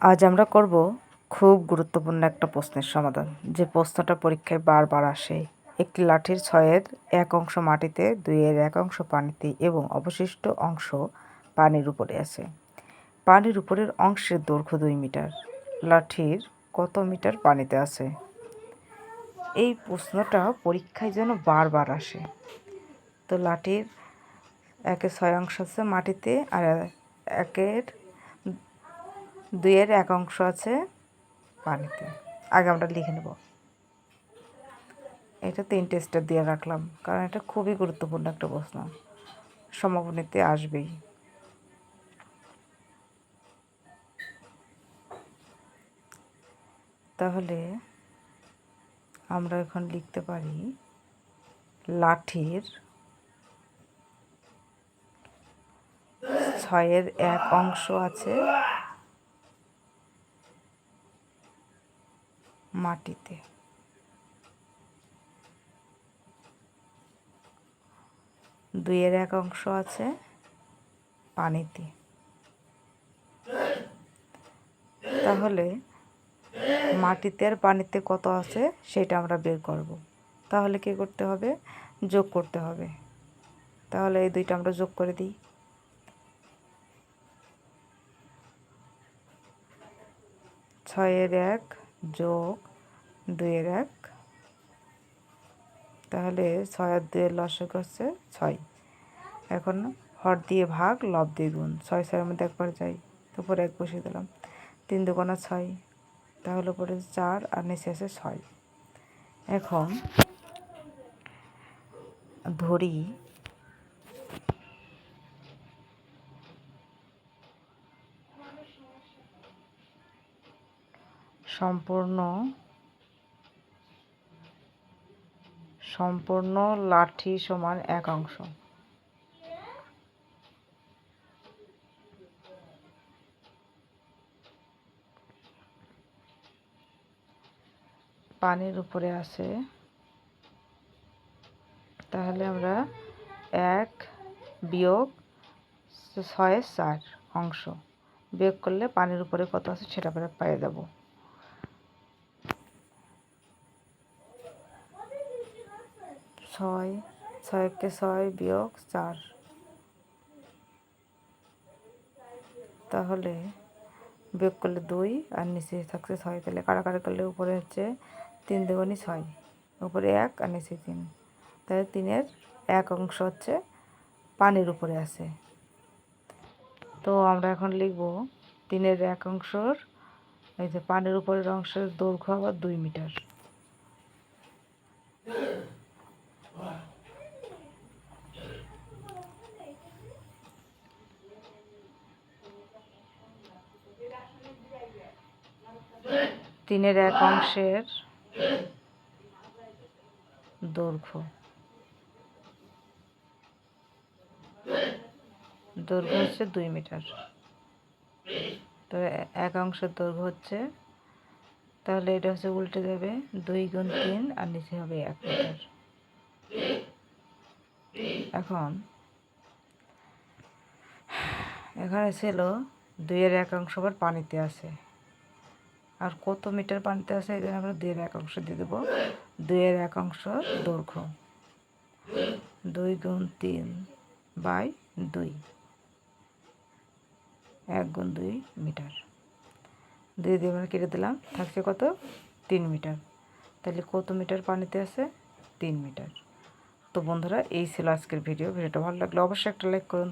আজ আমরা করব খুব গুরুত্বপূর্ণ একটা প্রশ্নের সমাধান। যে প্রশ্নটা পরীক্ষায় বারবার আসে, একটি লাঠির ছয়ের এক অংশ মাটিতে, দুইয়ের এক অংশ পানিতে এবং অবশিষ্ট অংশ পানির উপরে আছে। পানির উপরের অংশের দৈর্ঘ্য দুই মিটার, লাঠির কত মিটার পানিতে আছে? এই প্রশ্নটা পরীক্ষায় যেন বারবার আসে। তো লাঠির একে ছয় অংশ আছে মাটিতে আর একের দুইয়ের এক অংশ আছে পানিতে। আগে আমরা লিখে নেব। এটা তিনটে স্টেপ দিয়ে রাখলাম, কারণ এটা খুবই গুরুত্বপূর্ণ একটা প্রশ্ন। সমাপনীতে আসবেই। তাহলে আমরা এখন লিখতে পারি লাঠির ছয়ের এক অংশ আছে মাটিতে। দুইয়ের এক অংশ আছে পানিতে। তাহলে মাটিতে আর পানিতে কত আছে সেটা আমরা বের করব। তাহলে কি করতে হবে? যোগ করতে হবে। তাহলে এই দুইটা আমরা যোগ করে দিই। ছয়ের এক যোগ দুইয়ের এক। তাহলে ছয় আর দুইয়ের লসক হচ্ছে ছয়। এখন হর দিয়ে ভাগ, লব দিয়ে গুণ। ছয়, ছয়ের মধ্যে একবার যাই উপরে এক বসিয়ে দিলাম। তিন দুকোনা ছয়, তাহলে উপরে চার আর নিচে আছে ছয়। এখন ধরি সম্পূর্ণ সম্পূর্ণ লাঠি সমান এক অংশ। পানির উপরে আছে। তাহলে আমরা এক বিয়োগ ছয় চার অংশ বিয়োগ করলে পানির উপরে কত আছে সেটা আমরা পেয়ে যাব ছয়, ছয়কে ছয় বিয়োগ চার। তাহলে বিয়োগ করলে দুই আর নিচে থাকছে ছয়। তাহলে কাটাকাটি করলে উপরে হচ্ছে তিন দুগুণি ছয়, উপরে এক আর নিচে তিন। তাহলে তিনের এক অংশ হচ্ছে পানির উপরে আছে। তো আমরা এখন লিখব তিনের এক অংশর, এই যে পানির উপরের অংশের দৈর্ঘ্য আবার দুই মিটার। তিনের এক অংশের দৈর্ঘ্য। দৈর্ঘ্য হচ্ছে দুই মিটার। তো এক অংশের দৈর্ঘ্য হচ্ছে, তাহলে এটা হচ্ছে উল্টে যাবে দুই গুণ তিন আর নিচে হবে এক মিটার। এখন এখানে ছিল দুইয়ের এক অংশ আবার পানিতে আছে। আর কত মিটার পানিতে আছে এই আমরা দুইয়ের এক অংশ দিয়ে দেবো। দুইয়ের এক অংশ দৈর্ঘ্য। দুই গুণ তিন বাই দুই। এক গুণ দুই মিটার। দুই দিয়ে আমরা কেটে দিলাম। থাকছে কত? তিন মিটার। তাহলে কত মিটার পানিতে আছে? তিন মিটার। তো বন্ধুরা এই ছিল আজকের ভিডিও। ভিডিওটা ভালো লাগলে অবশ্যই একটা লাইক করুন।